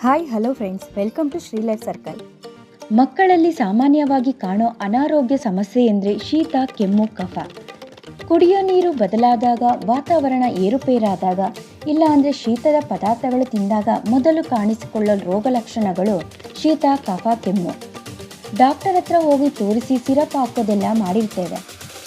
Hi hello friends welcome to Shri life circle ಮಕ್ಕಳಲ್ಲಿ ಸಾಮಾನ್ಯವಾಗಿ ಕಾಣೋ ಅನಾರೋಗ್ಯ ಸಮಸ್ಯೆ ಎಂದರೆ ಶೀತ, ಕೆಮ್ಮು, ಕಫ. ಕುಡಿಯೋ ನೀರು ಬದಲಾದಾಗ, ವಾತಾವರಣ ಏರುಪೇರಾದಾಗ, ಇಲ್ಲ ಅಂದರೆ ಶೀತದ ಪದಾರ್ಥಗಳು ತಿಂದಾಗ ಮೊದಲು ಕಾಣಿಸಿಕೊಳ್ಳೋ ರೋಗ ಲಕ್ಷಣಗಳು ಶೀತ, ಕಫ, ಕೆಮ್ಮು. ಡಾಕ್ಟರ್ ಹತ್ರ ಹೋಗಿ ತೋರಿಸಿ ಸಿರಪ್ ಹಾಕೋದೆಲ್ಲ ಮಾಡಿರ್ತೇವೆ.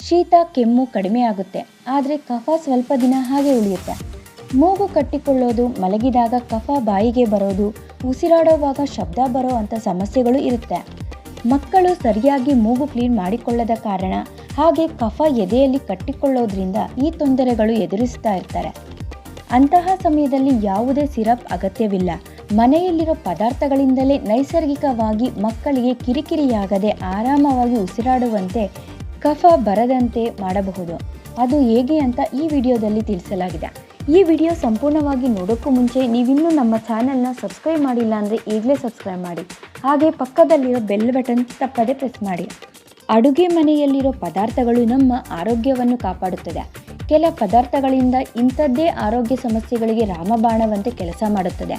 ಶೀತ, ಕೆಮ್ಮು ಕಡಿಮೆ ಆಗುತ್ತೆ. ಆದರೆ ಕಫ ಸ್ವಲ್ಪ ದಿನ ಹಾಗೆ ಉಳಿಯುತ್ತೆ. ಮೂಗು ಕಟ್ಟಿಕೊಳ್ಳೋದು, ಮಲಗಿದಾಗ ಕಫ ಬಾಯಿಗೆ ಬರೋದು, ಉಸಿರಾಡುವಾಗ ಶಬ್ದ ಬರೋ ಅಂಥ ಸಮಸ್ಯೆಗಳು ಇರುತ್ತೆ. ಮಕ್ಕಳು ಸರಿಯಾಗಿ ಮೂಗು ಕ್ಲೀನ್ ಮಾಡಿಕೊಳ್ಳದ ಕಾರಣ ಹಾಗೆ ಕಫ ಎದೆಯಲ್ಲಿ ಕಟ್ಟಿಕೊಳ್ಳೋದ್ರಿಂದ ಈ ತೊಂದರೆಗಳು ಎದುರಿಸ್ತಾ ಇರ್ತಾರೆ. ಅಂತಹ ಸಮಯದಲ್ಲಿ ಯಾವುದೇ ಸಿರಪ್ ಅಗತ್ಯವಿಲ್ಲ. ಮನೆಯಲ್ಲಿರೋ ಪದಾರ್ಥಗಳಿಂದಲೇ ನೈಸರ್ಗಿಕವಾಗಿ ಮಕ್ಕಳಿಗೆ ಕಿರಿಕಿರಿಯಾಗದೆ ಆರಾಮವಾಗಿ ಉಸಿರಾಡುವಂತೆ ಕಫ ಬರದಂತೆ ಮಾಡಬಹುದು. ಅದು ಹೇಗೆ ಅಂತ ಈ ವಿಡಿಯೋದಲ್ಲಿ ತಿಳಿಸಲಾಗಿದೆ. ಈ ವಿಡಿಯೋ ಸಂಪೂರ್ಣವಾಗಿ ನೋಡೋಕ್ಕೂ ಮುಂಚೆ ನೀವಿನ್ನೂ ನಮ್ಮ ಚಾನೆಲ್ನ ಸಬ್ಸ್ಕ್ರೈಬ್ ಮಾಡಿಲ್ಲ ಅಂದರೆ ಈಗಲೇ ಸಬ್ಸ್ಕ್ರೈಬ್ ಮಾಡಿ. ಹಾಗೆ ಪಕ್ಕದಲ್ಲಿರೋ ಬೆಲ್ ಬಟನ್ ತಪ್ಪದೆ ಪ್ರೆಸ್ ಮಾಡಿ. ಅಡುಗೆ ಮನೆಯಲ್ಲಿರೋ ಪದಾರ್ಥಗಳು ನಮ್ಮ ಆರೋಗ್ಯವನ್ನು ಕಾಪಾಡುತ್ತದೆ. ಕೆಲ ಪದಾರ್ಥಗಳಿಂದ ಇಂಥದ್ದೇ ಆರೋಗ್ಯ ಸಮಸ್ಯೆಗಳಿಗೆ ರಾಮಬಾಣವಂತೆ ಕೆಲಸ ಮಾಡುತ್ತದೆ.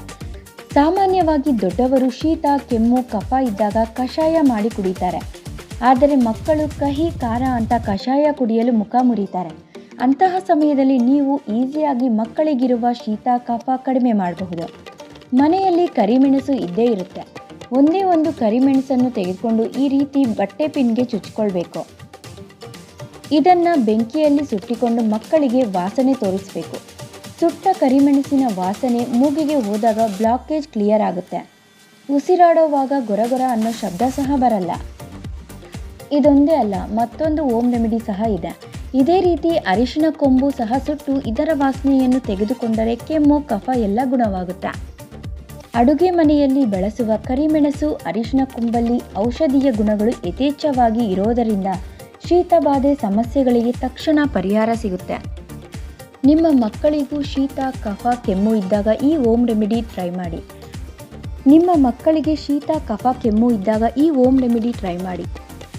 ಸಾಮಾನ್ಯವಾಗಿ ದೊಡ್ಡವರು ಶೀತ, ಕೆಮ್ಮು, ಕಫ ಇದ್ದಾಗ ಕಷಾಯ ಮಾಡಿ ಕುಡಿತಾರೆ. ಆದರೆ ಮಕ್ಕಳು ಕಹಿ, ಖಾರ ಅಂತ ಕಷಾಯ ಕುಡಿಯಲು ಮುಖ ಮುರಿತಾರೆ. ಅಂತಹ ಸಮಯದಲ್ಲಿ ನೀವು ಈಸಿಯಾಗಿ ಮಕ್ಕಳಿಗಿರುವ ಶೀತ, ಕಫ ಕಡಿಮೆ ಮಾಡಬಹುದು. ಮನೆಯಲ್ಲಿ ಕರಿಮೆಣಸು ಇದ್ದೇ ಇರುತ್ತೆ. ಒಂದೇ ಒಂದು ಕರಿಮೆಣಸನ್ನು ತೆಗೆದುಕೊಂಡು ಈ ರೀತಿ ಬಟ್ಟೆ ಪಿನ್ಗೆ ಚುಚ್ಕೊಳ್ಬೇಕು. ಇದನ್ನು ಬೆಂಕಿಯಲ್ಲಿ ಸುಟ್ಟಿಕೊಂಡು ಮಕ್ಕಳಿಗೆ ವಾಸನೆ ತೋರಿಸಬೇಕು. ಸುಟ್ಟ ಕರಿಮೆಣಸಿನ ವಾಸನೆ ಮೂಗಿಗೆ ಹೋದಾಗ ಬ್ಲಾಕೇಜ್ ಕ್ಲಿಯರ್ ಆಗುತ್ತೆ. ಉಸಿರಾಡುವಾಗ ಗೊರಗೊರ ಅನ್ನೋ ಶಬ್ದ ಸಹ ಬರಲ್ಲ. ಇದೊಂದೇ ಅಲ್ಲ, ಮತ್ತೊಂದು ಓಮ್ ರೆಮಿಡಿ ಸಹ ಇದೆ. ಇದೇ ರೀತಿ ಅರಿಶಿನ ಕೊಂಬು ಸಹ ಸುಟ್ಟು ಇದರ ವಾಸನೆಯನ್ನು ತೆಗೆದುಕೊಂಡರೆ ಕೆಮ್ಮು, ಕಫ ಎಲ್ಲ ಗುಣವಾಗುತ್ತೆ. ಅಡುಗೆ ಮನೆಯಲ್ಲಿ ಬಳಸುವ ಕರಿಮೆಣಸು, ಅರಿಶಿನ ಕೊಂಬಲ್ಲಿ ಔಷಧೀಯ ಗುಣಗಳು ಯಥೇಚ್ಛವಾಗಿ ಇರೋದರಿಂದ ಶೀತ ಬಾಧೆ ಸಮಸ್ಯೆಗಳಿಗೆ ತಕ್ಷಣ ಪರಿಹಾರ ಸಿಗುತ್ತೆ. ನಿಮ್ಮ ಮಕ್ಕಳಿಗೂ ಶೀತ, ಕಫ, ಕೆಮ್ಮು ಇದ್ದಾಗ ಈ ಓಮ್ ರೆಮಿಡಿ ಟ್ರೈ ಮಾಡಿ. ನಿಮ್ಮ ಮಕ್ಕಳಿಗೆ ಶೀತ, ಕಫ, ಕೆಮ್ಮು ಇದ್ದಾಗ ಈ ಓಮ್ ರೆಮಿಡಿ ಟ್ರೈ ಮಾಡಿ.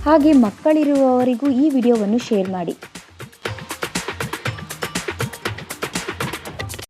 ಹಾಗೆ ಮಕ್ಕಳಿರುವವರಿಗೂ ಈ ವಿಡಿಯೋವನ್ನು ಶೇರ್ ಮಾಡಿ.